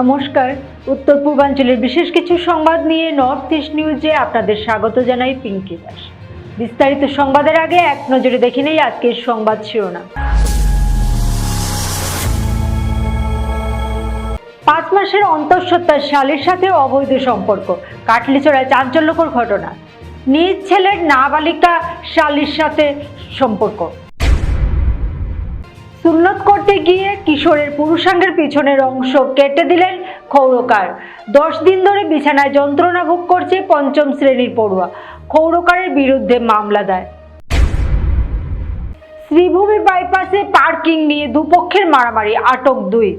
নমস্কার। উত্তর পূর্বাঞ্চলের বিশেষ কিছু সংবাদ নিয়ে নর্থ ইস্ট নিউজে আপনাদের স্বাগত জানাই পিঙ্কি দাস। বিস্তারিত সংবাদের আগে এক নজরে দেখে নেই আজকের সংবাদ শিরোনাম। পাঁচ মাসের অন্তঃসত্ত্বা শালীর সাথে অবৈধ সম্পর্ক কাটলিচড়ায় চাঞ্চল্যকর ঘটনা। নিজ ছেলের নাবালিকা শালীর সাথে সম্পর্ক। সুন্নত করতে গিয়ে কিশোরের পুরুষাঙ্গের পিছনের অংশ কেটে দিলেন ক্ষৌরকার দশ দিন ধরে বিছানায় যন্ত্রণা ভোগ করছে পঞ্চম শ্রেণির পড়ুয়া। ক্ষৌরকারের বিরুদ্ধে মামলা দেয় শ্রীভূমি বাইপাসে পার্কিং নিয়ে দুপক্ষের মারামারি, আটক দুই।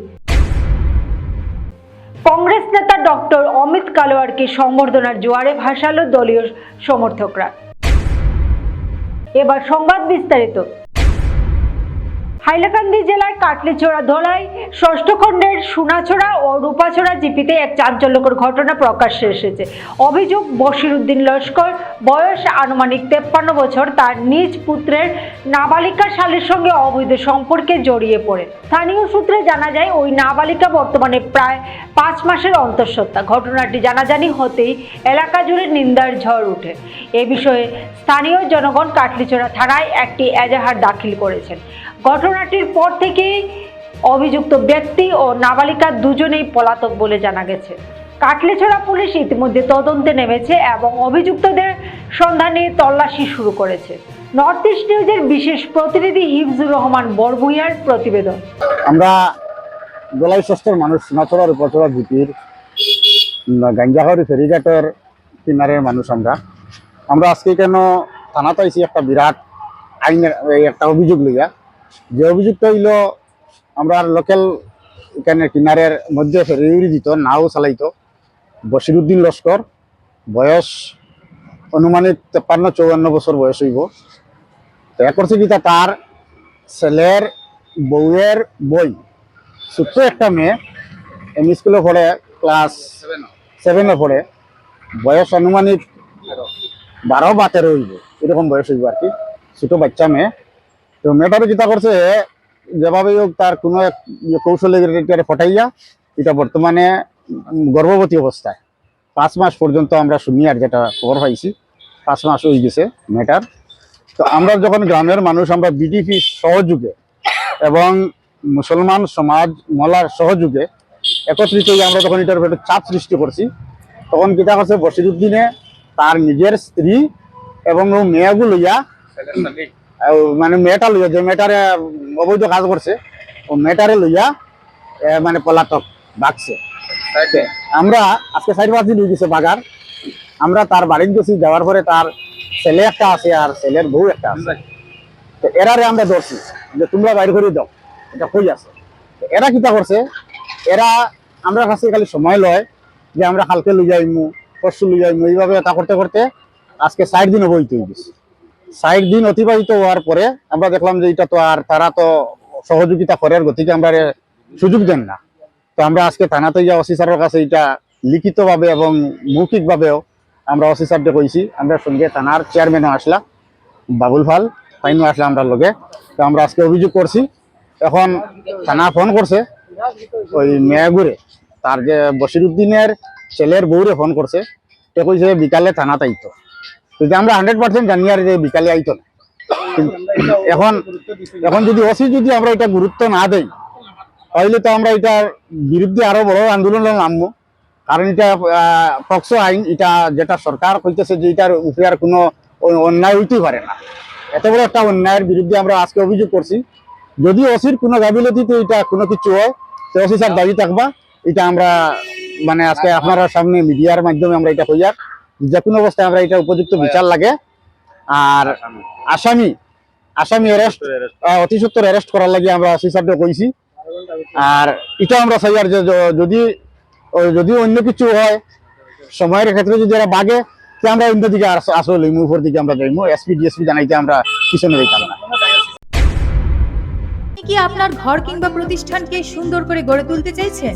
কংগ্রেস নেতা ডক্টর অমিত কালোয়ারকে সংবর্ধনার জোয়ারে ভাসালো দলীয় সমর্থকরা। এবার সংবাদ বিস্তারিত। হাইলাকান্দি জেলার কাটলিচোড়া ধলাই ষষ্ঠ খণ্ডের সোনাছড়া ও রূপাছড়া জিপিতে এক চাঞ্চল্যকর ঘটনা প্রকাশ্যে এসেছে। অভিযোগ বশিরউদ্দিন লস্কর, বয়স আনুমানিক তেপ্পান্ন বছর, তার নিজ পুত্রের নাবালিকা শালীর সঙ্গে অবৈধ সম্পর্কে জড়িয়ে পড়ে। স্থানীয় সূত্রে জানা যায়, ওই নাবালিকা বর্তমানে প্রায় পাঁচ মাসের অন্তঃসত্ত্বা। ঘটনাটি জানাজানি হতেই এলাকা জুড়ে নিন্দার ঝড় ওঠে এ বিষয়ে স্থানীয় জনগণ কাটলিচোড়া থানায় একটি এজাহার দাখিল করেছেন। ঘটনাটির পর থেকেই অভিযুক্ত ব্যক্তি ও নাবালিকা দুজনেই পলাতক বলে জানা গেছে। কাটলিছড়া পুলিশ ইতিমধ্যে তদন্তে নেমেছে এবং অভিযুক্তদের সন্ধানে তল্লাশি শুরু করেছে। নর্থ ইস্ট নিউজের বিশেষ প্রতিনিধি হিফজুর রহমান বরভুইয়ার প্রতিবেদন। আমরা গলাই ষষ্ঠর মানুষ সোনাচড়ার উপচড়া জিপির গাঞ্জাহরি ফেরিঘাটের কিনারের মানুষ আমরা। আমরা আজকে কেন থানা পাইছি একটা বিরাট আইন একটা অভিযোগ লইয়া। যে অভিযুক্ত হইল, আমরা লোকাল এখানে কিনারের মধ্যে ফেরি দিত, নাও চালাইতো। বসিরুদ্দিন লস্কর, বয়স অনুমানিক তেপান্ন চৌয়ান্ন বছর বয়স হইব। তো এক তার ছেলের বউয়ের বই। ছোট্ট একটা মেয়ে, এম স্কুলে পড়ে ক্লাস সেভেনে পড়ে। বয়স আনুমানিক বারো বা তেরো হইব, এরকম বয়স হইব আর কি। ছোটো বাচ্চা মেয়ে। তো মেয়েটারও যেটা করছে যেভাবে হোক তার কোনো এক ইয়ে কৌশলে ফটাইয়া এটা বর্তমানে গর্ভবতী অবস্থায়। পাঁচ মাস পর্যন্ত আমরা শুনি আর যেটা খবর পাইছি পাঁচ মাস হয়ে গেছে মেটার তো আমরা যখন গ্রামের মানুষ আমরা বিডিপি সহযোগে এবং মুসলমান সমাজ মলার সহযোগে একত্রিত হয়ে আমরা তখন এটার উপরে চাপ সৃষ্টি করছি তখন কিতা করছে বসিরুদ্দিনে তার নিজের স্ত্রী এবং মেয়েগুলো আহ, মানে মেয়েটা লইয়া যে মেয়েটারে অবৈধ কাজ করছে ও মেয়েটারে লইয়া মানে পলাতক বাগছে। আমরা আজকে চারি পাঁচ দিন গেছে বাগার। আমরা তার বাড়িতে গেছি যাওয়ার পরে তার ছেলে একটা আছে আর ছেলের বউ একটা আছে। তো এরারে আমরা ধরছি যে তোমরা বাইর করে দাও এটা কই আছে? তো এরা কিতা করছে এরা আমরা কাছে খালি সময় লয় যে আমরা কালকে লই যাইমু পরশু লই যাইমু এইভাবে এটা করতে করতে আজকে ষাট দিন অবহিত হয়ে গেছে। ষাট দিন অতিবাহিত হওয়ার পরে আমরা দেখলাম যে এটা তো আর তারা তো সহযোগিতা করার গতিকে আমরা সুযোগ দেন না। তো আমরা আজকে থানাতে যা ওসি কাছে এটা লিখিতভাবে এবং মৌখিকভাবেও আমরা ওসি কইছি। আমরা সঙ্গে থানার চেয়ারম্যানও আসলা, বাবুল ফাল ফাইনও আসলে আমরা লগে। তো আমরা আজকে অভিযোগ করছি। এখন থানা ফোন করছে, ওই মেয়াগুরে, তার যে বসিরুদ্দিনের ছেলের বউরে ফোন করছে। সে কইছে বিকালে থানা তাইতো। যদি আমরা হান্ড্রেড পার্সেন্ট জানি আর যে বিকালে এখন এখন যদি ওসি যদি আমরা এটা গুরুত্ব না দেই, তাহলে তো আমরা বিরুদ্ধে আরও বড় নামবো। কারণ এটা পক্সো আইন, এটা যেটা সরকার কইতেছে যে এটার উপরে আর কোনো অন্যায় হইতেই পারে না। এত বড় একটা অন্যায়ের বিরুদ্ধে আমরা আজকে অভিযোগ করছি। যদি ওসির কোনো গাফিলতিতে এটা কোনো কিছু হয়, তো ওসি স্যার দাবি থাকবা। এটা আমরা মানে আজকে আপনারা সামনে মিডিয়ার মাধ্যমে আমরা এটা কইয়ার। যে কোনো অবস্থায় আমরা এটা উপযুক্ত বিচার লাগে। আর আসামি। আসামি অ্যারেস্ট অতি সত্তর অ্যারেস্ট করার লাগে আমরা ওসি স্যারকে কইছি। আর এটা আমরা চাই আর যে যদি যদি অন্য কিছু হয় সময়ের ক্ষেত্রে যদি এরা বাগে তো আমরা অন্য দিকে আস- আসলে লইমু উপর দিকে আমরা যাইমু। এসপি ডিএসপি জানাইতে আমরা পিছনে যাইতাম না। কি আপনার ঘর কিংবা প্রতিষ্ঠানকে সুন্দর করে গড়ে তুলতে চাইছেন?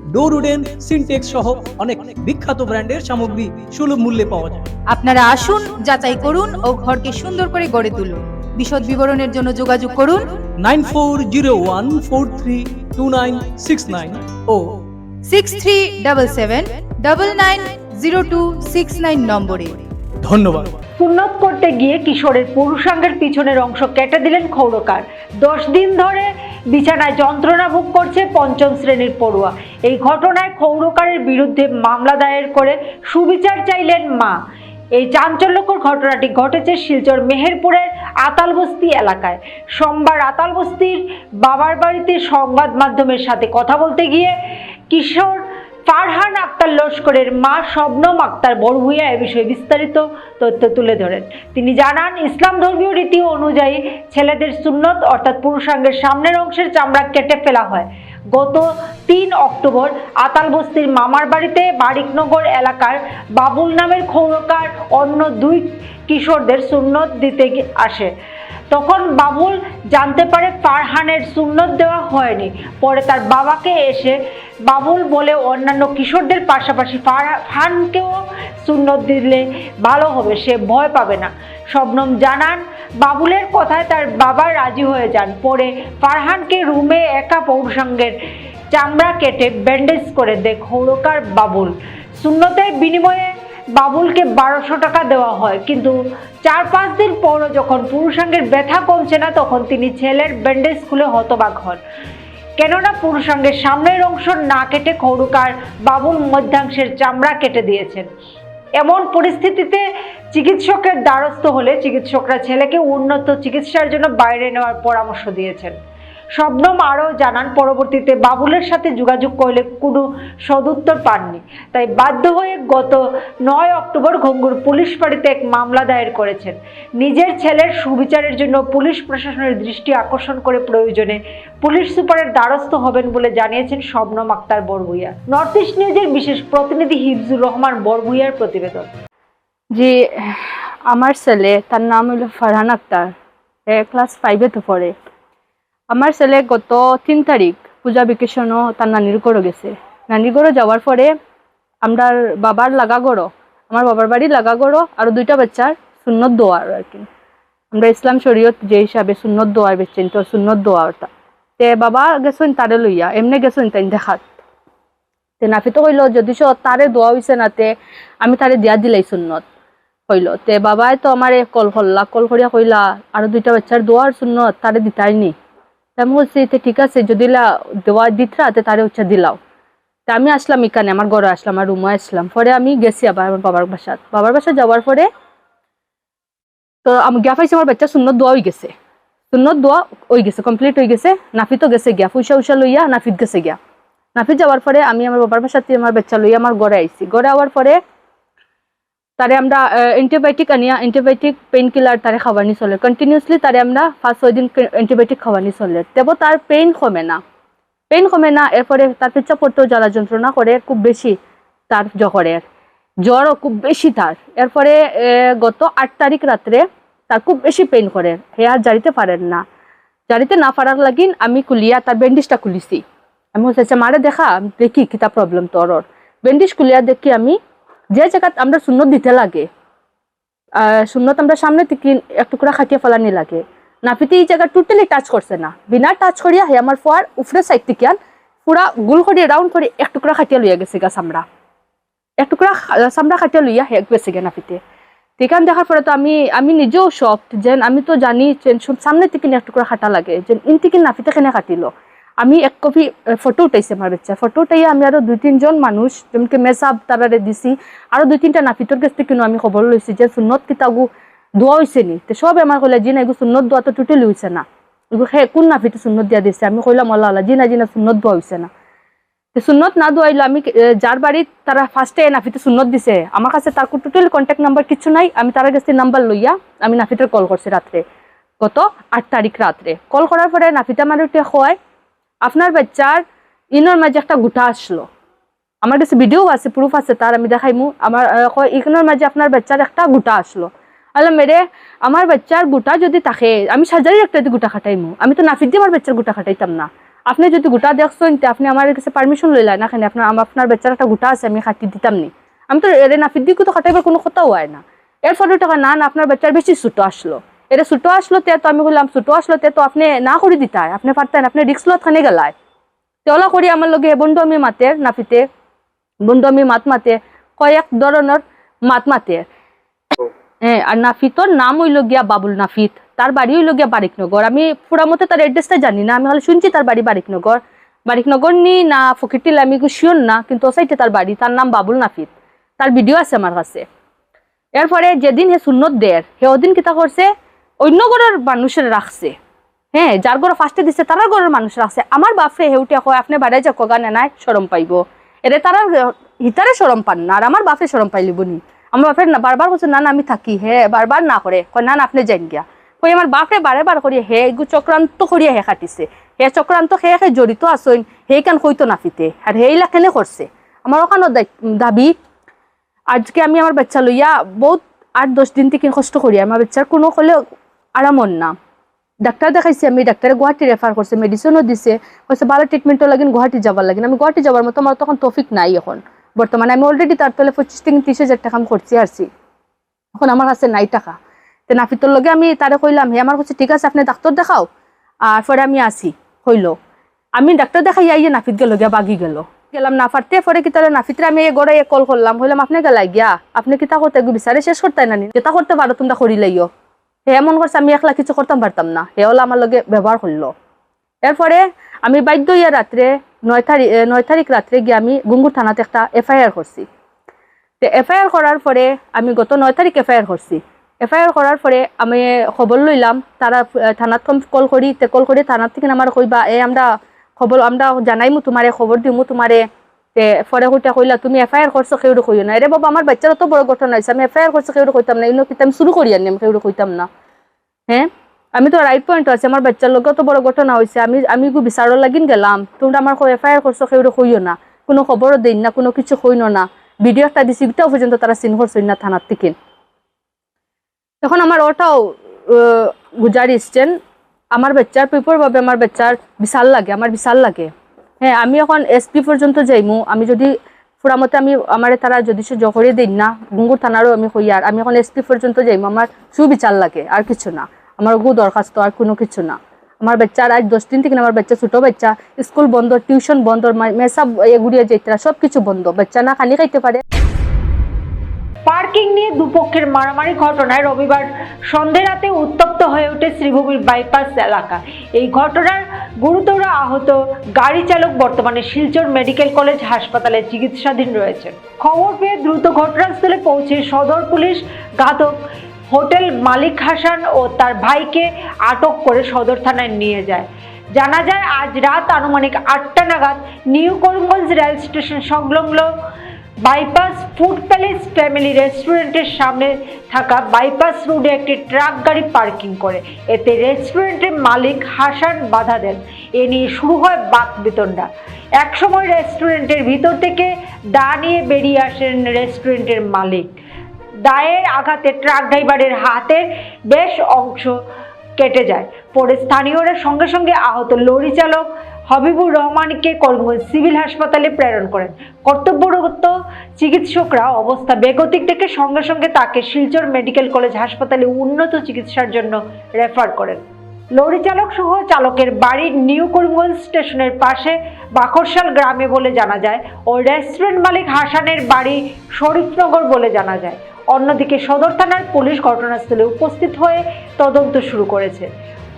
door wooden Sintex সহ অনেক বিখ্যাত ব্র্যান্ডের সামগ্রী সুলভ মূল্যে পাওয়া যায়। আপনারা আসুন যাচাই করুন ও ঘরকে সুন্দর করে গড়ে তুলুন। বিশদ বিবরণের জন্য যোগাযোগ করুন। Nine four zero one four three two nine six nine oh six three double seven double nine zero two six nine নম্বরে। ধন্যবাদ। সুন্নত করতে গিয়ে কিশোরের পুরুষাঙ্গের পিছনের অংশ কেটে দিলেন ক্ষৌরকার দশ দিন ধরে বিছানায় যন্ত্রণা ভোগ করছে পঞ্চম শ্রেণির পড়ুয়া। এই ঘটনায় ক্ষৌরকারের বিরুদ্ধে মামলা দায়ের করে সুবিচার চাইলেন মা। এই চাঞ্চল্যকর ঘটনাটি ঘটেছে শিলচর মেহেরপুরের আতালবস্তি এলাকায়। সোমবার আতালবস্তির বাবার বাড়িতে সংবাদ মাধ্যমের সাথে কথা বলতে গিয়ে কিশোর ফারহান আক্তার লস্করের মা শবনম আক্তার বড়ভুইয়া এ বিষয়ে বিস্তারিত তথ্য তুলে ধরেন। তিনি জানান, ইসলাম ধর্মীয় রীতি অনুযায়ী ছেলেদের সুন্নত অর্থাৎ পুরুষাঙ্গের সামনের অংশের চামড়া কেটে ফেলা হয়। গত তিন অক্টোবর আতালবস্তির মামার বাড়িতে বারিকনগর এলাকার বাবুল নামের ক্ষৌরকার অন্য দুই কিশোরদের সুন্নত দিতে আসে। তখন বাবুল জানতে পারে ফারহানের সুন্নত দেওয়া হয়নি। পরে তার বাবাকে এসে বাবুল বলে অন্যান্য কিশোরদের পাশাপাশি ফারহানকেও সুন্নত দিলে ভালো হবে, সে ভয় পাবে না। শবনম জানান, বাবুলের কথায় তার বাবা রাজি হয়ে যান। পরে ফারহানকে রুমে একা পৌরসঙ্গের চামড়া কেটে ব্যান্ডেজ করে দেয় খৌরকার বাবুল। সুন্নতের বিনিময়ে বাবুলকে বারোশো টাকা দেওয়া হয়। কিন্তু চার পাঁচ দিন পরও যখন পুরুষাঙ্গের ব্যথা কমছে না, তখন তিনি ছেলের ব্যান্ডেজ খুলে হতবাক হন। কেননা পুরুষাঙ্গের সামনের অংশ না কেটে খৌরকার বাবুল মধ্যাংশের চামড়া কেটে দিয়েছেন। এমন পরিস্থিতিতে চিকিৎসকের দ্বারস্থ হলে চিকিৎসকরা ছেলেকে উন্নত চিকিৎসার জন্য বাইরে নেওয়ার পরামর্শ দিয়েছেন। শবনম আরও জানান পরবর্তীতে। বাবুলের সাথে যোগাযোগ করলে কোনো সদুত্তর পাননি। তাই বাধ্য হয়ে গত নয় অক্টোবর ঘঙ্গুর পুলিশ বাড়িতে এক মামলা দায়ের করেছেন। নিজের ছেলের সুবিচারের জন্য পুলিশ প্রশাসনের দৃষ্টি আকর্ষণ করে প্রয়োজনে পুলিশ সুপারের দ্বারস্থ হবেন বলে জানিয়েছেন শবনম আক্তার বড়ভুইয়া নর্থ ইস্ট নিউজের বিশেষ প্রতিনিধি হিফজুর রহমান বড়ভুইয়ার প্রতিবেদন। জি, আমার ছেলে, তার নাম হলো ফারহান আক্তার। ক্লাস ফাইভে তো পড়ে। আমার ছেলে গত তিন তারিখ পূজা ভেকেশনও তার নানির ঘরও গেছে। নানির ঘরও যাওয়ার পরে আমরা বাবার লাগা গড়ো আমার বাবার বাড়ি লাগা গড়ো আর দুইটা বাচ্চার সুন্নত দোয়ার আর কি। আমরা ইসলাম শরীয়ত যে হিসাবে সুন্নত দোয়ার বেচছেন তো সুন্নত দোয়ারটা তে বাবা গেছেন তারে লইয়া, এমনি গেছেন তাই দেখাত। তে নাফিতো কইল যদি তারে দোয়া হইছে না তে আমি তারে দিয়া দিলাই সুন্নত কইল তে বাবাই তো আমারে কল করলা, কল করিয়া কইলা, আর দুইটা বাচ্চার দোয়ার সুন্নত তারে দিতাই নি আমি বলছি, তে ঠিক আছে, যদি দোয়া দিতরা তারে হচ্ছে দিলাও। তা আমি আসলাম এখানে, আমার ঘরে আসলাম, আমার রুমে আসলাম। পরে আমি গেছি আবার আমার বাবার বাসাত বাবার বাসা যাওয়ার পরে তো আমি গিয়া পাইছি, আমার বাচ্চা সুন্নত দোয়া হয়ে গেছে। সুন্নত দোয়া হয়ে গেছে কমপ্লিট হয়ে গেছে। নাফিতও গেছে গিয়া, পয়সা উষা লইয়া নাফিত গেছে গিয়া। নাফিত যাওয়ার পরে আমি আমার বাবার বাসাতে আমার বাচ্চা লইয়া আমার ঘরে আইছি। ঘরে আওয়ার পরে তারে আমরা অ্যান্টিবায়োটিক আনিয়া অ্যান্টিবায়োটিক পেইন কিলার তারে খাওয়ানি চলে কন্টিনিউসলি তারে আমরা পাঁচ ছয় দিন অ্যান্টিবায়োটিক খাওয়ানি চলে তেবো তার পেইন কমে না। পেইন কমে না, এরপরে তার পেচ্ছা পড়তেও জ্বালা যন্ত্রণা করে, খুব বেশি তার জহরের জ্বরও খুব বেশি তার। এরপরে গত আট তারিখ রাত্রে তার খুব বেশি পেইন করে। হে আর জারিতে পারেন না। জারিতে না পারার লাগিন আমি কুলিয়া তার ব্যান্ডেজটা খুলিছি। আমি বলছি মারে দেখা, দেখি কিতা প্রবলেম তোর ব্যান্ডেজ খুলিয়া দেখি আমি যে জায়গাত আমরা সুন্নত দিতে লাগে সুন্নত আমরা সামনে থেকে একটু করে খাটিয়ে ফেলানি লাগে। নাপিতে এই জায়গা টোটালি টাচ করছে না। বিনা টাচ করিয়া হে আমার ফোয়ার উফরে সাইড থেকে পুরা গোল করে রাউন্ড করে এক টুকরা খাটিয়া লইয়া গেছে গা চামড়া। এক টুকরা চামড়া খাটিয়া লইয়া হে গেছে গে নাপিতে সেখান দেখার পরে তো আমি আমি নিজেও শখ যেন আমি তো জানি সামনে থেকে এক টুকরা খাটা লাগে যে ইন থেকে নাপিতে কেনে কাটিলো আমি এক কপি ফটো উঠাইছি আমার বাচ্চা। ফটো উঠাইয়া আমি আরও দুই, তিনজন মানুষ, যেমনকি মেসাব তারারে দিছি, আরও দুই, তিনটা নাপিতর কাছ থেকে আমি খবর লইছি যে সুন্নত কিতাগু দোয়া হয়েছে নি। তো সবে আমার কইলা জি না এগু সুন্নত দোয়া তো টোটালি হয়েছে না কোন নাপিতে সুন্নত দিয়া দিছে। আমি কইলাম, আল্লাহ আল্লাহ জি না জি না। সুন্নত দোয়া হয়েছে না সুন্নত না দোয়াইলো আমি যার বাড়ির তারা ফার্স্টে নাফিতে সুন্নত দিছে আমার কাছে তার টোটাল কন্ট্যাক্ট নাম্বার কিছু নাই। আমি তার কাছে নাম্বার লইয়া আমি নাফিতের কল করছি রাত্রে গত আট তারিখ রাত্রে কল করার পরে নাফিতা মানুষটা হয় আপনার বাচ্চার ইনোর মাঝে একটা গুটা আসলো। আমার কাছে ভিডিও আছে প্রুফ আছে, তার আমি দেখাইমু আমার ইকনোর মাঝে আপনার বাচ্চার একটা গুটা আসলো। আল্লাহ মেরে, আমার বাচ্চার গুটা যদি থাকে, আমি সাজারির একটা গুটা খাটাইমু আমি তো নাফিদ দিয়ে আমার বাচ্চার গুটা খাটাইতাম না। আপনি যদি গুটা দেখছেন আপনি আমার কাছে পারমিশন লইলা না কেন আপনার আপনার বাচ্চার একটা গুটা আছে, আমি খাটি দিতাম নি। আমি তো এর নাফিদ দিয়ে তো খাটাইবার কোনো কথাও হয় না। এর ফলে টাকা না আপনার বাচ্চার বেশি ছুটো আসলো। এটা ছুটো আসলো তে আমি বললাম ছুটো আসলো তে আপনি না করে দিতাই। আপনি পারতেন, আপনি রিক্স খানে গেলায়। তেওলা করি আমার লগে বন্ধু আমি মাতের নাফিতে। বন্ধু আমি মাত মাতে, কয়েক ধরনের মাত মাতে। হ্যাঁ আর নাফিতর নাম হইল গিয়া বাবুল নাফিত। তার বাড়ি হইল গিয়া বারিকনগর। আমি পুরা মতে তার এড্রেসটা জানি না। আমি হলে শুনছি তার বাড়ি বারিকনগর। বারিকনগর নি না ফকিরটিল আমি শিওর না, কিন্তু ও সাইডে তার বাড়ি। তার নাম বাবুল নাফিত। তার ভিডিও আছে আমার কাছে। এরপরে যেদিন হে সুন্নত দের হে ওদিন কিতা করছে? অন্য ঘরের মানুষের রাখছে। হ্যাঁ যার ঘরে ফার্স্টে দিছে, তারার ঘরের মানুষ রাখছে। আমার বাপরে হেউটে কয়, আপনি বাইরে যা কগানে নাই সরম পাইব। এরে তারা হিতারে সরম পান না, আর আমার বাপে সরম পাইলিব নি। আমার বাপের না, বারবার বলছে না না, আমি থাকি, হে, বারবার না করে। কয়, না না, আপনি যাইন গিয়া। কই আমার বাপরে বারে বার করিয়া, হে এগু চক্রান্ত করিয়া হে খাটিছে হে চক্রান্ত হে হে জড়িত আসইন হে কান কইতো নাফিতে? আর হেইলা কেনে করছে আমার ওখানে দাবি, আজকে আমি আমার বাচ্চা লইয়া বহুত আট দশ দিন থেকে কষ্ট করি। আমার বাচ্চার কোনো হলে আরামন না ডাক্তার দেখাইছি আমি, ডাক্তারে গুয়াহাটি রেফার করছে মেডিসিনও দিছে। কইছে, ভালো ট্রিটমেন্টও লাগিন, গুয়াহাটি যাবার লাগিন। আমি গুয়াহাটি যাবার মতো আমার তখন তফিক নাই এখন। বর্তমানে আমি অলরেডি তার তলে পঁচিশ থেকে ত্রিশ হাজার টাকা আমি করছি আসছি এখন আমার কাছে নাই টাকা। তো নাফিতর লগে আমি তারে কইলাম, হে, আমার কাছে ঠিক আছে, আপনি ডাক্তার দেখাও। আর পরে আমি আসি, হইল। আমি ডাক্তার দেখাই আইয়ে নাফিত গেল গিয়া বাগি গেল। গেলাম না ফারতে পরে কি তাহলে নাফিতরে আমি এই গড়ে কল করলাম। হইলাম আপনি গেলাই গিয়া? আপনি কিতা করতে বিচারে শেষ করতে না নি যেটা করতে পারো, তোমরা করি লাইও হে, এমন করছে, আমি একলা কিছু করতাম পারতাম না। হে হলো আমার লগে ব্যবহার করল। এরপরে আমি বাধ্য ইয়া রাত্রে নয় তারিখ নয় তারিখ রাত্রে গিয়ে আমি গুঙ্গুর থানাতে একটা এফআইআর করছি। তো এফআইআর করার পরে আমি গত নয় তারিখ এফআইআর করছি। এফআইআর করার পরে আমি খবর লইলাম, তারা থানাত কল করি, তে কল করি থানার থেকে আমার কইবা, এ, আমরা খবর, আমরা জানাইমু, তোমারে খবর দিমু, তোমারে তে পরে কইটা কইলা, তুমি এফআইআর করছ কেউরে কইও না। এরে বাবা আমার বাচ্চার তো বড় ঘটনা হয়েছে আমি এফআইআর করছ কেউরে কইতাম না। ইনো কিতাম শুরু করি আনি আমি কেউরে কইতাম না। হ্যাঁ আমি তো রাইট পয়েন্ট আছে। আমার বাচ্চার লোকেও তো বড় ঘটনা হয়েছে আমি আমি গু লাগিন গেলাম। তোমরা আমার এফআইআর করছ কেউরে কইও না। কোনো খবরও দিন না, কোনো কিছু কইনো না। ভিডিও একটা দিছি ওটাও পর্যন্ত তারা চিন করছেন না থানার থেকে তখন আমার ওটাও গুজারিছেন আমার বাচ্চার পেপার ভাবে আমার বাচ্চার বিশাল লাগে আমার বিশাল লাগে। হ্যাঁ আমি এখন এসপি পর্যন্ত যাইমু। আমি যদি ফুরামতে আমি আমার তারা যদি সে জহরে দিন না, গুঙ্গুর থানারও আমি হইয়ার আমি এখন এসপি পর্যন্ত যাইমু। আমার সুবিচার লাগে আর কিছু না। আমার গু দরখাস্ত আর কোনো কিছু না। আমার বাচ্চার আজ দশ দিন থেকে আমার বাচ্চা, ছোট বাচ্চা, স্কুল বন্ধ, টিউশন বন্ধ মেসা এগুড়িয়ে যাইতে সব কিছু বন্ধ। বাচ্চা না খানি খাইতে পারে। পার্কিং নিয়ে দুপক্ষের মারামারি ঘটনায় রবিবার সন্ধে রাতে উত্তপ্ত হয়ে ওঠে শ্রীভূমির বাইপাস এলাকা। এই ঘটনার গুরুতর আহত গাড়ি চালক বর্তমানে শিলচর মেডিকেল কলেজ হাসপাতালে চিকিৎসাধীন রয়েছেন খবর পেয়ে দ্রুত ঘটনাস্থলে পৌঁছে সদর পুলিশ ঘাতক হোটেল মালিক হাসান ও তার ভাইকে আটক করে সদর থানায় নিয়ে যায়। জানা যায়, আজ রাত আনুমানিক আটটা নাগাদ নিউ করিমগঞ্জ রেল স্টেশন সংলগ্ন বাইপাস ফুড প্যালেস ফ্যামিলি রেস্টুরেন্টের সামনে থাকা বাইপাস রোডে একটি ট্রাক গাড়ি পার্কিং করে। এতে রেস্টুরেন্টের মালিক হাসান বাধা দেন। এ নিয়ে শুরু হয় বাক বিতণ্ডা একসময় রেস্টুরেন্টের ভিতর থেকে দা নিয়ে বেরিয়ে আসেন রেস্টুরেন্টের মালিক। দায়ের আঘাতে ট্রাক ড্রাইভারের হাতের বেশ অংশ কেটে যায়। পরে স্থানীয়রা সঙ্গে সঙ্গে আহত লরি চালক হবিবুর রহমানকে করিমগঞ্জ সিভিল হাসপাতালে প্রেরণ করেন। কর্তব্যরত চিকিৎসকরা অবস্থা বেগতিক দেখে সঙ্গে সঙ্গে তাকে শিলচর মেডিকেল কলেজ হাসপাতালে উন্নত চিকিৎসার জন্য রেফার করেন। লরি চালক সহ চালকের বাড়ি নিউ করিমগঞ্জ স্টেশনের পাশে বাকরশাল গ্রামে বলে জানা যায়, ও রেস্টুরেন্ট মালিক হাসানের বাড়ি শরীফনগর বলে জানা যায়। অন্যদিকে সদর থানার পুলিশ ঘটনাস্থলে উপস্থিত হয়ে তদন্ত শুরু করেছে।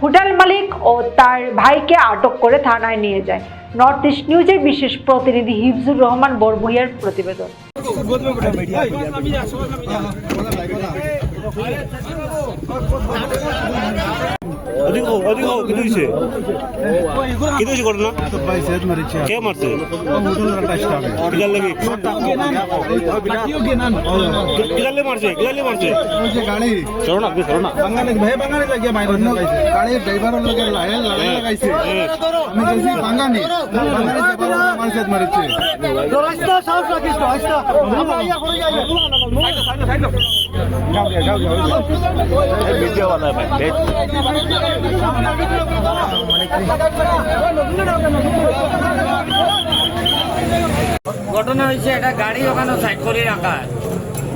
হোটেল মালিক ও তার ভাইকে আটক করে থানায় নিয়ে যায়। নর্থ ইস্ট নিউজের বিশেষ প্রতিনিধি হিফজুর রহমান বরবুইয়ার প্রতিবেদন। ওদিকে হোক, ওদিকে হোক, কি হয়েছে কি হয়েছে ঘটনা কে মারছে কিদার লাগি কিদার মারছে লাগি মারছে গাড়ি চলো না আপনি চলো না বাঙালি ভাই বাঙালি লাগিয়ে মাইর গাড়ির ড্রাইভারের লগে লাগাইছে আমি বাঙালি বাঙালি মারিছে। ঘটনা হয়েছে এটা গাড়ি ওখানে সাইড করে রাখা।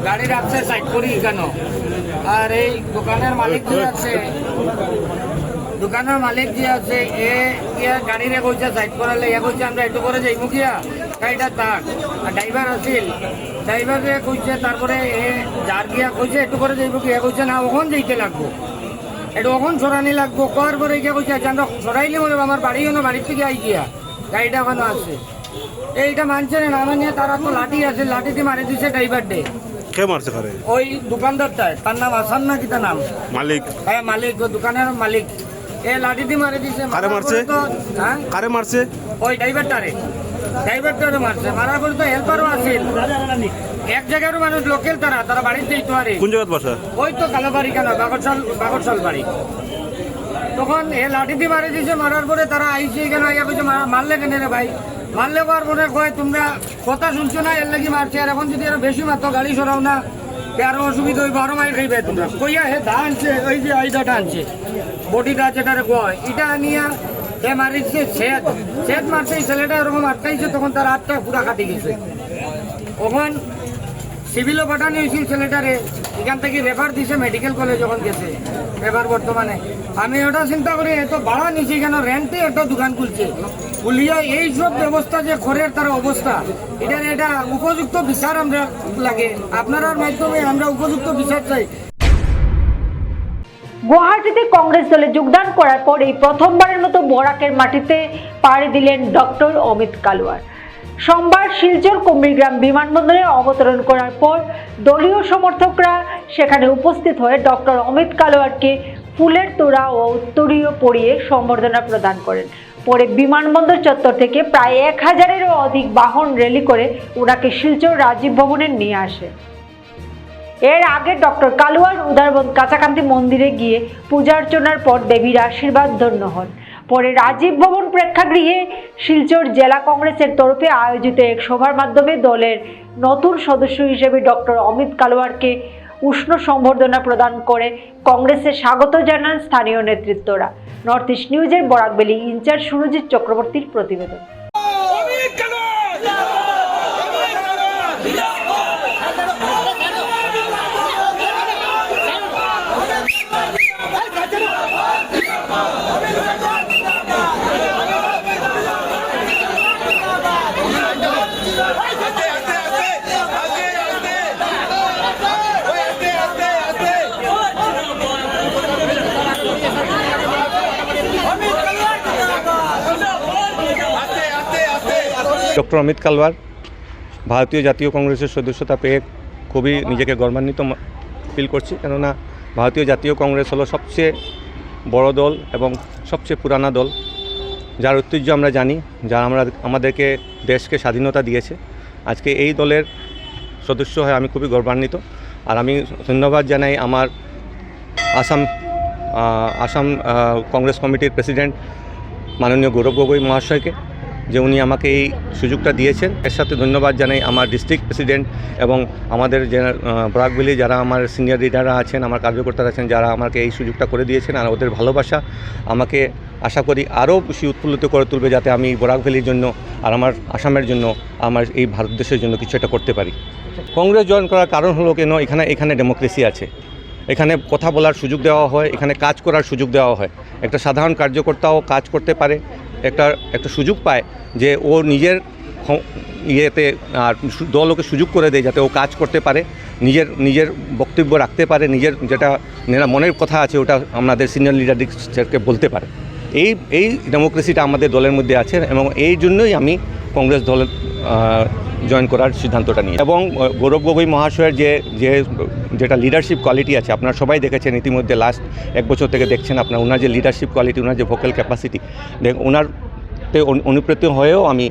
গাড়ি রাখছে সাইড করি কেন? আর এই দোকানের মালিক আছে। দোকানের মালিক যে আছে এ ইয়া গাড়িরে কইছে সাইড করালে এ কইছে আমরা একটু করে যাই মুখিয়া গাড়িটা তাক আর ড্রাইভার আছিল। ড্রাইভারে কইছে তারপরে এ যার গিয়া কইছে একটু করে যাইব কি এ কইছে না ওখান যাইতে লাগবো। এটা ওখান সরানি লাগবো। কর পরে গিয়া কইছে আচ্ছা আমরা সরাইলে মনে আমার বাড়ি না বাড়ির থেকে আই গিয়া। গাড়িটা ওখানে আছে। এইটা মানছে না নিয়ে তারা তো লাঠি আছে লাঠি দিয়ে মারি দিছে ড্রাইভার ডে কে মারছে কারে ওই দোকানদারটায় তার নাম আসান না কি তার নাম? মালিক। হ্যাঁ মালিক দোকানের মালিক। এ লাঠি দিয়ে মারি দিছে কারে মারছে? তো, হ্যাঁ? কারে মারছে? ওই ড্রাইভারটারে। ড্রাইভারটারে মারছে মারার পরে তো হেল্পারও আছিল। এক জায়গারও মানুষ লোকেল তারা তারা বাড়িতে যেতে পারে। কোন জায়গায় বাসা? ওই তো কালো বাড়ি কেন? বাগরশাল বাগরশাল বাড়ি। তখন এ লাঠি দিয়ে মারি দিছে মারার পরে তারা আইসে কেন ইয়া কইছে "মা- মারলে কেন রে ভাই? মারলে পর পরে কয় তোমরা কথা শুনছো না এর লাগি মারছে। আর এখন যদি আরও বেশি মারতো গাড়ি সরাও না। তে আরও অসুবিধা হইব, আরও মাইর খাইবে তোমরা। কইয়া হে ধা আনছে ওই যে আইদাটা আনছে বডিটা যেটারে কয় এটা নিয়া এ মারিছে ছেদ ছেদ মারছে ছেলেটা এরকম আটকাইছে, তখন তার হাতটা পুরা কাটি গেছে। ওখান সিভিলও পাঠানো হয়েছিল ছেলেটারে। এখান থেকে রেফার দিছে মেডিকেল কলেজ যখন গেছে রেফার বর্তমানে। আমি ওটা চিন্তা করি, এত ভাড়া নিছি কেন? রেন্টে একটা দোকান খুলছে। খুলিয়া এই সব ব্যবস্থা যে ঘরের তার অবস্থা, এটার এটা উপযুক্ত বিচার আমরা লাগে। আপনার মাধ্যমে আমরা উপযুক্ত বিচার চাই। গুয়াহাটিতে কংগ্রেস দলে যোগদান করার পর এই প্রথমবারের মতো বরাকের মাটিতে পাড়ি দিলেন ডক্টর অমিত কালওয়ার সোমবার শিলচর কুম্বিগ্রাম বিমানবন্দরে অবতরণ করার পর দলীয় সমর্থকরা সেখানে উপস্থিত হয়ে ডক্টর অমিত কালওয়ারকে ফুলের তোড়া ও উত্তরীয় পরিয়ে সম্বর্ধনা প্রদান করেন। পরে বিমানবন্দর চত্বর থেকে প্রায় এক হাজারেরও অধিক বাহন র্যালি করে ওনাকে শিলচর রাজীব ভবনে নিয়ে আসে। এর আগে ডক্টর কালুয়ার উদারবন কাঁচাকান্তি মন্দিরে গিয়ে পূজা অর্চনার পর দেবীর আশীর্বাদ ধন্য হন। পরে রাজীব ভবন প্রেক্ষাগৃহে শিলচর জেলা কংগ্রেসের তরফে আয়োজিত এক সভার মাধ্যমে দলের নতুন সদস্য হিসেবে ডক্টর অমিত কালওয়ারকে উষ্ণ সম্বর্ধনা প্রদান করে কংগ্রেসে স্বাগত জানান স্থানীয় নেতৃত্বরা। নর্থ ইস্ট নিউজের বরাকবেলি ইনচার্জ সুরজিৎ চক্রবর্তীর প্রতিবেদন। ডক্টর অমিত কালওয়ার ভারতীয় জাতীয় কংগ্রেসের সদস্যতা পেয়ে খুবই নিজেকে গর্বান্বিত ফিল করছি। কেননা ভারতীয় জাতীয় কংগ্রেস হলো সবচেয়ে বড় দল এবং সবচেয়ে পুরানা দল। যার ঐতিহ্য আমরা জানি, যা আমরা আমাদেরকে দেশকে স্বাধীনতা দিয়েছে। আজকে এই দলের সদস্য হয়ে আমি খুবই গর্বান্বিত। আর আমি ধন্যবাদ জানাই আমার আসাম আসাম কংগ্রেস কমিটির প্রেসিডেন্ট মাননীয় গৌরব গগৈ মহাশয়কে। যে উনি আমাকে এই সুযোগটা দিয়েছেন। এর সাথে ধন্যবাদ জানাই আমার ডিস্ট্রিক্ট প্রেসিডেন্ট এবং আমাদের যে বরাকবেলি যারা আমার সিনিয়র লিডাররা আছেন, আমার কার্যকর্তারা আছেন, যারা আমাকে এই সুযোগটা করে দিয়েছেন আর ওদের ভালোবাসা আমাকে আশা করি আরও বেশি উৎফুল্লিত করে তুলবে যাতে আমি বরাক ভ্যালির জন্য আর আমার আসামের জন্য আমার এই ভারত দেশের জন্য কিছু একটা করতে পারি। কংগ্রেস জয়েন করার কারণ হলো কেন? এখানে এখানে ডেমোক্রেসি আছে। এখানে কথা বলার সুযোগ দেওয়া হয়, এখানে কাজ করার সুযোগ দেওয়া হয়। একটা সাধারণ কার্যকর্তাও কাজ করতে পারে একটা একটা সুযোগ পায় যে ও নিজের ইয়েতে, আর দল ওকে সুযোগ করে দেয় যাতে ও কাজ করতে পারে, নিজের নিজের বক্তব্য রাখতে পারে, নিজের যেটা মনের কথা আছে ওটা আমাদের সিনিয়র লিডারদেরকে বলতে পারে। এই এই ডেমোক্রেসিটা আমাদের দলের মধ্যে আছে এবং এই জন্যই আমি কংগ্রেস দলের জয়েন করার সিদ্ধান্তটা নিই এবং গৌরব গগৈ মহাশয়ের যে যে, যেটা লিডারশিপ কোয়ালিটি আছে, আপনারা সবাই দেখেছেন ইতিমধ্যে লাস্ট এক বছর থেকে দেখছেন আপনার ওনার যে লিডারশিপ কোয়ালিটি ওনার যে ভোকাল ক্যাপাসিটি দেখ ওনার তে অনু- অনুপ্রেরিত হয়েও আমি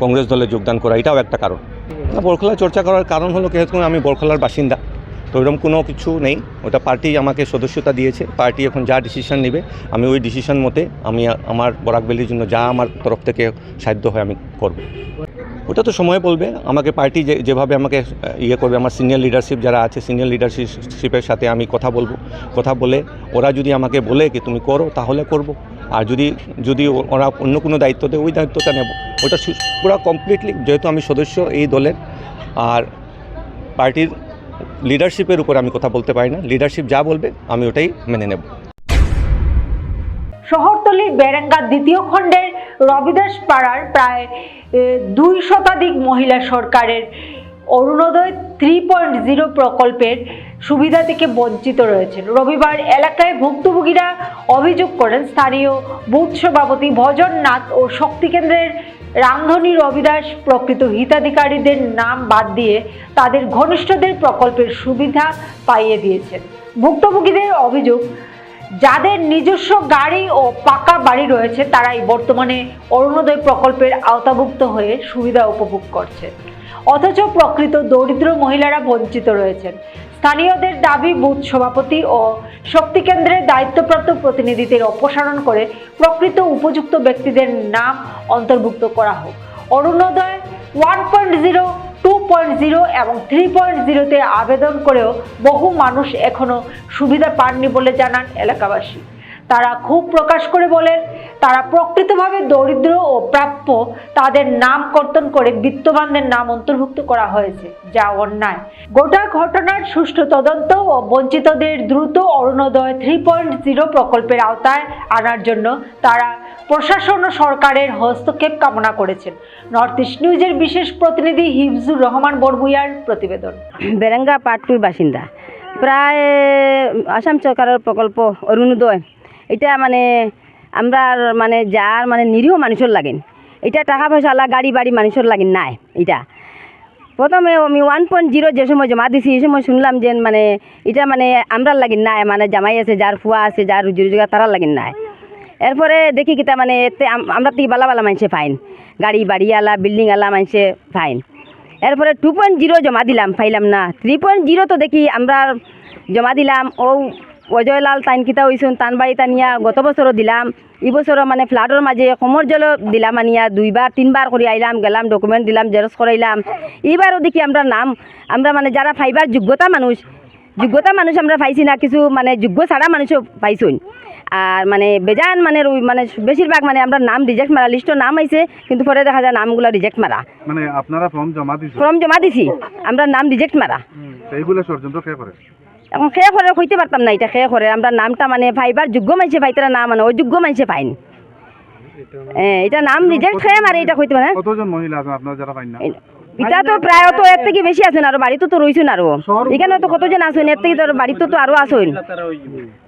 কংগ্রেস দলে যোগদান করা, এটাও একটা কারণ। বরখলা চর্চা করার কারণ হলো যেহেতু আমি বরখলার বাসিন্দা। তো এরকম কোনো কিছু নেই। ওটা পার্টি আমাকে সদস্যতা দিয়েছে। পার্টি এখন যা ডিসিশন নেবে, আমি ওই ডিসিশন মতে আমি আমার বরাকবেলির জন্য যা আমার তরফ থেকে সাধ্য হয় আমি করব। ওটা তো সময় বলবে। আমাকে পার্টি যে, যেভাবে আমাকে ইয়ে করবে, আমার সিনিয়র লিডারশিপ যারা আছে সিনিয়র লিডারশিপের সাথে আমি কথা বলব। কথা বলে ওরা যদি আমাকে বলে কি তুমি করো, তাহলে করব। আর যদি যদি ওরা অন্য কোনো দায়িত্ব দেয়, ওই দায়িত্বটা নেব। ওটা পুরো কমপ্লিটলি যেহেতু আমি সদস্য এই দলের, আর পার্টির লিডারশিপের উপর আমি কথা বলতে পারি না। লিডারশিপ যা বলবে, আমি ওটাই মেনে নেব। শহরতলির বেরেঙ্গা দ্বিতীয় খণ্ডের রবিদাস পাড়ার প্রায় দুই শতাধিক মহিলা সরকারের অরুণোদয় থ্রি পয়েন্ট জিরো প্রকল্পের সুবিধা থেকে বঞ্চিত রয়েছেন। রবিবার এলাকায় ভুক্তভোগীরা অভিযোগ করেন, স্থানীয় বুথ সভাপতি ভজন নাথ ও শক্তি কেন্দ্রের রামধনী রবিদাস প্রকৃত হিতাধিকারীদের নাম বাদ দিয়ে তাদের ঘনিষ্ঠদের প্রকল্পের সুবিধা পাইয়ে দিয়েছেন। ভুক্তভোগীদের অভিযোগ যাদের নিজস্ব গাড়ি ও পাকা বাড়ি রয়েছে, তারাই বর্তমানে অরুণোদয় প্রকল্পের আওতাভুক্ত হয়ে সুবিধা উপভোগ করছে। অথচ প্রকৃত দরিদ্র মহিলারা বঞ্চিত রয়েছেন। স্থানীয়দের দাবি, বুথ সভাপতি ও শক্তি কেন্দ্রের দায়িত্বপ্রাপ্ত প্রতিনিধিদের অপসারণ করে প্রকৃত উপযুক্ত ব্যক্তিদের নাম অন্তর্ভুক্ত করা হোক। Orunodoi one point zero, two point zero এবং থ্রি পয়েন্ট জিরোতে আবেদন করেও বহু মানুষ এখনও সুবিধা পাননি বলে জানান এলাকাবাসী। তারা খুব প্রকাশ করে বলেন, তারা প্রকৃতভাবে দরিদ্র ও প্রাপ্য, তাদের নাম কর্তন করে বিত্তবানদের নাম অন্তর্ভুক্ত করা হয়েছে, যা অন্যায়। গোটা ঘটনার সুষ্ঠু তদন্ত ও বঞ্চিতদের দ্রুত অরুণোদয় থ্রি পয়েন্ট জিরো প্রকল্পের আওতায় আনার জন্য তারা প্রশাসন ও সরকারের হস্তক্ষেপ কামনা করেছেন। নর্থ ইস্ট নিউজের বিশেষ প্রতিনিধি হিফজুর রহমান বরবুইয়ার প্রতিবেদন। বেরেঙ্গা পাট্টুর বাসিন্দা। প্রায় আসাম সরকারের প্রকল্প অরুণোদয়। এটা মানে আমরা মানে যার মানে নিরীহ মানুষের লাগেন। এটা টাকা পয়সা আলা গাড়ি বাড়ি মানুষের লাগেন নাই এটা। প্রথমে আমি ওয়ান পয়েন্ট জিরো যে সময় জমা দিছি, এই সময় শুনলাম যে মানে এটা মানে আমরা লাগেন নাই মানে জামাই আছে, যার ফুয়া আছে, যার রুজি রোজগার তারা লাগেন নাই। এরপরে দেখি কিতা মানে এতে আমরা থেকে বালা বালা মানছে ফাইন গাড়ি বাড়ি আলা বিল্ডিং আলা মানছে ফাইন এরপরে টু পয়েন্ট জিরো জমা দিলাম, পাইলাম না। থ্রি পয়েন্ট জিরো তো দেখি আমরা জমা দিলাম। ও অজয়লাল তাইন কিতা হইছুন, তান বাড়ি তানিয়া গত বছরও দিলাম। এই বছরও মানে ফ্লাডর মাঝে সমর জল দিলাম আনিয়া, দুইবার, তিনবার করে আইলাম, গেলাম ডকুমেন্ট দিলাম জেরক্স করাইলাম এইবারও দেখি আমরা নাম, আমরা মানে যারা ফাইবার যোগ্যতা মানুষ যোগ্যতা মানুষ আমরা পাইছি না, কিছু মানে যোগ্য ছাড়া মানুষও পাইছুন। আর মানে বেজান মানে মানে বেশিরভাগ মানে আমরা নাম রিজেক্ট মারা লিস্টও নাম আইছে কিন্তু পরে দেখা যায় নামগুলো রিজেক্ট মারা। মানে আপনারা ফর্ম জমা দিচ্ছেন ফর্ম জমা দিছি আমরা নাম রিজেক্ট মারা। এইগুলো ষড়যন্ত্র কে করে? এখন খেয়ে করে কইতে পারতাম না এটা খেয়ে করে। আমরা নামটা মানে ফাইবার যোগ্য মানছে পাইতারা না মানে অযোগ্য মানছে পাইন এ, এটা নাম রিজেক্ট খেয়ে মারে এটা কইতে পারে। কতজন মহিলা আছেন আপনারা যারা পাইন না? এটা তো প্রায় তো এর থেকে বেশি আছেন আর বাড়িতে তো রইছুন আরও। এখানে তো কতজন আসুন এর থেকে তো বাড়িতে তো আরও আসুন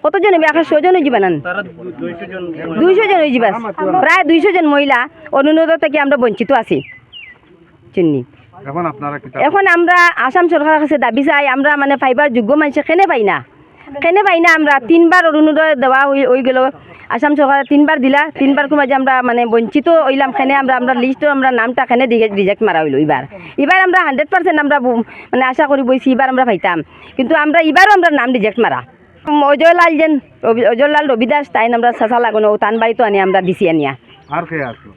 কতজন হবে? এখন ছজন হয়ে যাবেন দুইশো জন হয়ে যাবে প্রায় দুইশো জন মহিলা। অনুরোধ থেকে আমরা বঞ্চিত আছি। চিন্নি। এখন আমরা আসাম সরকারের কাছে দাবি চাই আমরা মানে পাইবার যোগ্য মানুষ কেনে পাই না। কেনে পাই না, আমরা তিনবার অরুণোদয় দেওয়া হই হয়ে গেল। আসাম সরকার তিনবার দিলা তিনবার কোনো মাঝে আমরা মানে বঞ্চিত হইলাম খেনে আমরা আমরা লিস্টে আমরা নামটা খেনে রিজেক্ট মারা হইল এবার এবার আমরা হান্ড্রেড পার্সেন্ট আমরা মানে আশা করি বইছি এবার আমরা পাইতাম। কিন্তু আমরা এবারও আমরা নাম রিজেক্ট মারা অজয়লাল যেন অজয়লাল রবিদাস তাই আমরা চাচা লাগানো তান বাড়িতে আনি, আমরা দিছি আনিয়া। আর কে আসলো?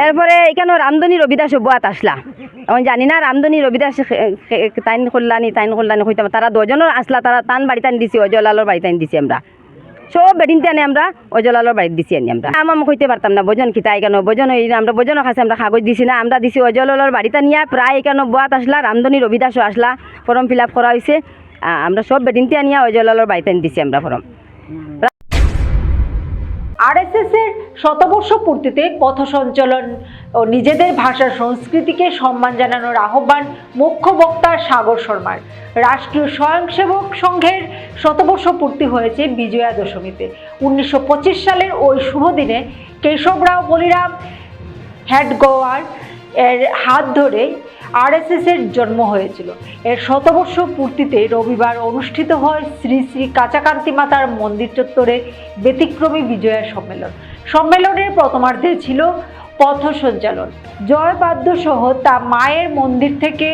এরপরে এখানে রামদনী রবিদাস বুয়াত আসলা। এখন জানি না রামদনী রবিদাস তাইন করলানি তাইন করলানি কইতাম তারা দুজনের আসলা তারা তান বাড়িতে আনি দিছি অজয়লালর বাড়িতে আনি দিছি আমরা। সব বেডিনতে আনি আমরা অজয়লালর বাড়িতে দিছি আনি আমরা। আমার কইতে পারতাম না বোজন কি তাই কেন? বোজন ওই আমরা বোজনের কাছে আমরা কাগজ দিছি না আমরা দিছি অজয়লালর বাড়িতে নিয়ে প্রায় এখানে বুয়াত আসলা রামদনী রবিদাসও আসলা ফর্ম ফিল আপ করা হয়েছে আ, আমরা সব বেডিনতে আনিয়া অজয়লালর বাড়িতে দিছি আমরা ফর্ম। আরএসএস এর শতবর্ষ পূর্তিতে পথ সঞ্চালন ও নিজেদের ভাষা সংস্কৃতিকে সম্মান জানানোর আহ্বান মুখ্য বক্তা সাগর শর্মার। রাষ্ট্রীয় স্বয়ংসেবক সংঘের শতবর্ষ পূর্তি হয়েছে বিজয়া দশমীতে। উনিশশো পঁচিশ সালের ওই শুভ দিনে কেশবরাও বলিরাম হেড গোয়ার এর হাত ধরে আরএসএস এর জন্ম হয়েছিল। এর শতবর্ষ পূর্তিতে রবিবার অনুষ্ঠিত হয় শ্রী শ্রী কাঁচাকান্তি মাতার মন্দির চত্বরে ব্যতিক্রমী বিজয়া সম্মেলন। সম্মেলনের প্রথমার্ধে ছিল পথ সঞ্চালন। জয়বাদ্য সহ তা মায়ের মন্দির থেকে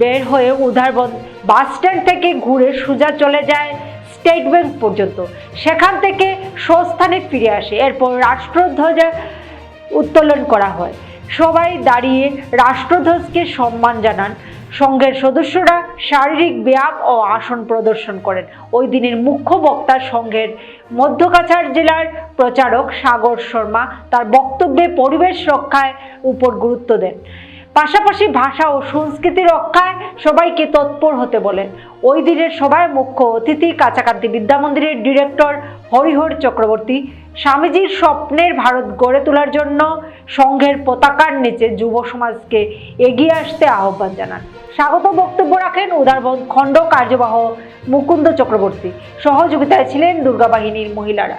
বের হয়ে উধারবন বাস স্ট্যান্ড থেকে ঘুরে সোজা চলে যায় স্টেট ব্যাংক পর্যন্ত। সেখান থেকে স্বস্থানে ফিরে আসে। এরপর রাষ্ট্রধ্বজা উত্তোলন করা হয়। সবাই দাঁড়িয়ে রাষ্ট্রধ্বজকে সম্মান জানান। সংঘের সদস্যরা শারীরিক ব্যায়াম ও আসন প্রদর্শন করেন। ওই দিনের মুখ্য বক্তা সংঘের মধ্যকাছাড় জেলার প্রচারক সাগর শর্মা তার বক্তব্যে পরিবেশ রক্ষায় উপর গুরুত্ব দেন। পাশাপাশি ভাষা ও সংস্কৃতি রক্ষায় সবাইকে তৎপর হতে বলেন। ওই দিনের সভায় মুখ্য অতিথি কাছাকাছি বিদ্যামন্দিরের ডিরেক্টর হরিহর চক্রবর্তী, স্বামীজির স্বপ্নের ভারত গড়ে তোলার জন্য সংঘের পতাকার নিচে যুব সমাজকে এগিয়ে আসতে আহ্বান জানান। স্বাগত বক্তব্য রাখেন উদারবন খণ্ড কার্যবাহ মুকুন্দ চক্রবর্তী। সহযোগিতায় ছিলেন দুর্গা বাহিনীর মহিলারা।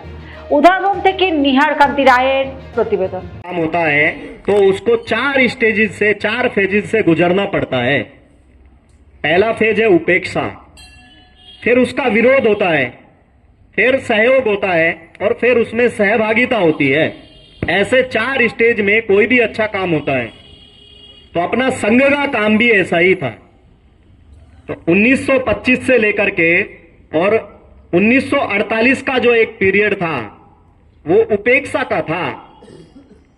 উদারবন থেকে নিহার কান্তি রায়ের প্রতিবেদন काम होता है तो उसको चार स्टेजेस से चार फेजेस से गुजरना पड़ता है पहला फेज है उपेक्षा फिर उसका विरोध होता है फिर सहयोग होता है और फिर उसमें सहभागिता होती है ऐसे चार स्टेज में कोई भी अच्छा काम होता है तो अपना संघ का काम भी ऐसा ही था तो 1925 से लेकर के और 1948 का जो एक पीरियड था वो उपेक्षा का था,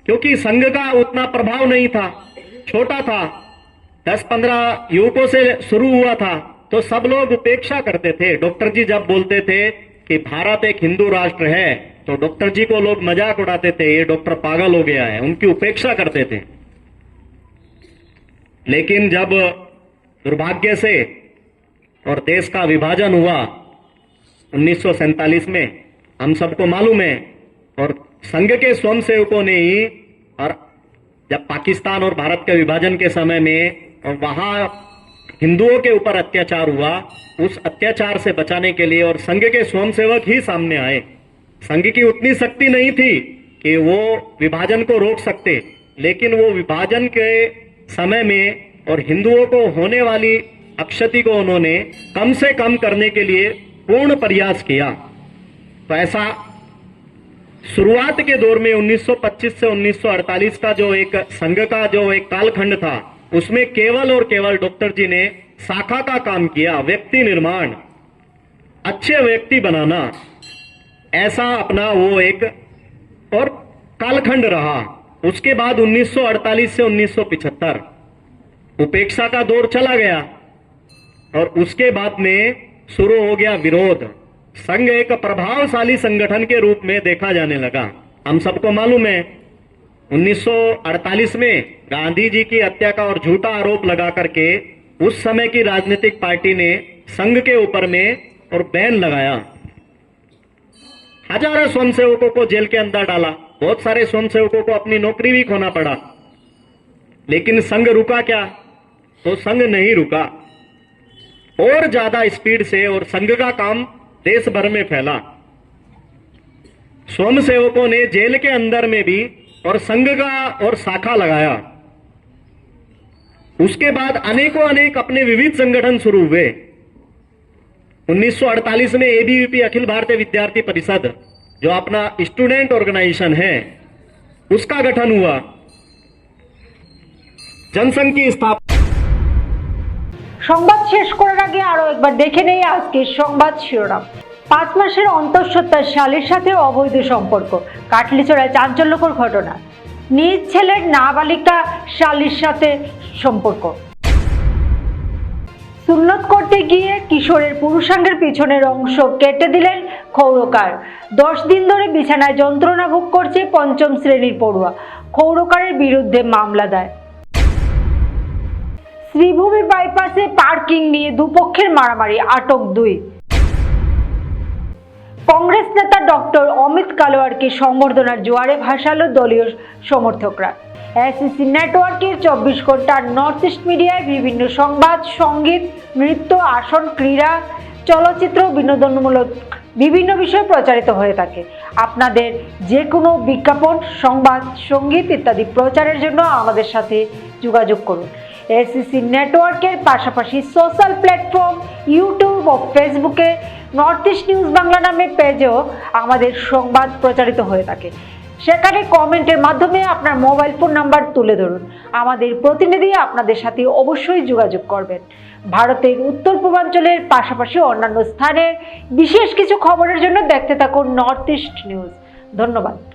क्योंकि संघ का उतना प्रभाव नहीं था। छोटा था। दस पंद्रह युवकों से शुरू हुआ था तो सब लोग उपेक्षा करते थे। डॉक्टर जी जब बोलते थे कि भारत एक हिंदू राष्ट्र है तो डॉक्टर जी को लोग मज़ाक उड़ाते थे, ये डॉक्टर पागल हो गया है। उनकी उपेक्षा करते थे। लेकिन जब दुर्भाग्य से और देश का विभाजन हुआ, उन्नीस सौ सैंतालीस में, हम सबको मालूम है और संघ के स्वयं सेवकों ने ही और जब पाकिस्तान और भारत के विभाजन के समय में वहाँ हिंदुओं के ऊपर अत्याचार हुआ, उस अत्याचार से बचाने के लिए और संघ के स्वयंसेवक ही सामने आए। संघ की उतनी शक्ति नहीं थी कि वो विभाजन को रोक सकते, लेकिन वो विभाजन के समय में और हिंदुओं को होने वाली अक्षति को उन्होंने कम से कम करने के लिए पूर्ण प्रयास किया। तो ऐसा शुरुआत के दौर में 1925 से 1948 का जो एक संघ का जो एक कालखंड था, उसमें केवल और केवल डॉक्टर जी ने शाखा का काम किया, व्यक्ति निर्माण, अच्छे व्यक्ति बनाना। ऐसा अपना वो एक और कालखंड रहा। उसके बाद 1948 से 1975 उपेक्षा का दौर चला गया और उसके बाद में शुरू हो गया विरोध। संघ एक प्रभावशाली संगठन के रूप में देखा जाने लगा। हम सबको मालूम है 1948 में गांधी जी की हत्या का और झूठा आरोप लगा करके उस समय की राजनीतिक पार्टी ने संघ के ऊपर में और बैन लगाया। हज़ारों स्वयंसेवकों को जेल के अंदर डाला। बहुत सारे स्वयंसेवकों को अपनी नौकरी भी खोना पड़ा। लेकिन संघ रुका क्या? तो संघ नहीं रुका। और ज़्यादा स्पीड से और संघ का काम देश भर में फैला। स्वयं सेवकों ने जेल के अंदर में भी और संघ का और शाखा लगाया। उसके बाद अनेकों अनेक अपने विविध संगठन शुरू हुए। 1948 में एबीवीपी अखिल भारतीय विद्यार्थी परिषद, जो अपना स्टूडेंट ऑर्गेनाइजेशन है, उसका गठन हुआ। जनसंघ की स्थापना সংবাদ শেষ করার আগে আরও একবার দেখে নেই আজকের সংবাদ শিরোনাম। পাঁচ মাসের অন্তঃসত্ত্বার শালীর সাথে অবৈধ সম্পর্ক কাটলিচড়ায় চাঞ্চল্যকর ঘটনা। নিজ ছেলের নাবালিকা শালীর সাথে সম্পর্ক। সুন্নত করতে গিয়ে কিশোরের পুরুষাঙ্গের পিছনের অংশ কেটে দিলেন খৌরকার দশ দিন ধরে বিছানায় যন্ত্রণা ভোগ করছে পঞ্চম শ্রেণির পড়ুয়া। খৌরকারের বিরুদ্ধে মামলা দায় শ্রীভূমি বাইপাসে পার্কিং নিয়ে দুপক্ষের মারামারি, আটক দুই। কংগ্রেস নেতা ডক্টর অমিত কালোয়ারকে সংবর্ধনার জোয়ারে ভাসালো দলীয় সমর্থকরা। এসিসি নেটওয়ার্কের চব্বিশ ঘণ্টা নর্থ ইস্ট মিডিয়ায় বিভিন্ন সংবাদ, সংগীত, নৃত্য, আসন, ক্রীড়া, চলচ্চিত্র, বিনোদনমূলক বিভিন্ন বিষয় প্রচারিত হয়ে থাকে। আপনাদের যে কোনো বিজ্ঞাপন, সংবাদ, সংগীত ইত্যাদি প্রচারের জন্য আমাদের সাথে যোগাযোগ করুন। এসিসি নেটওয়ার্কের পাশাপাশি সোশ্যাল প্ল্যাটফর্ম ইউটিউব ও ফেসবুকে নর্থ ইস্ট নিউজ বাংলা নামে পেজেও আমাদের সংবাদ প্রচারিত হয়ে থাকে। সেখানে কমেন্টের মাধ্যমে আপনার মোবাইল ফোন নাম্বার তুলে ধরুন। আমাদের প্রতিনিধি আপনাদের সাথে অবশ্যই যোগাযোগ করবেন। ভারতের উত্তর পূর্বাঞ্চলের পাশাপাশি অন্যান্য স্থানের বিশেষ কিছু খবরের জন্য দেখতে থাকুন নর্থ ইস্ট নিউজ ধন্যবাদ।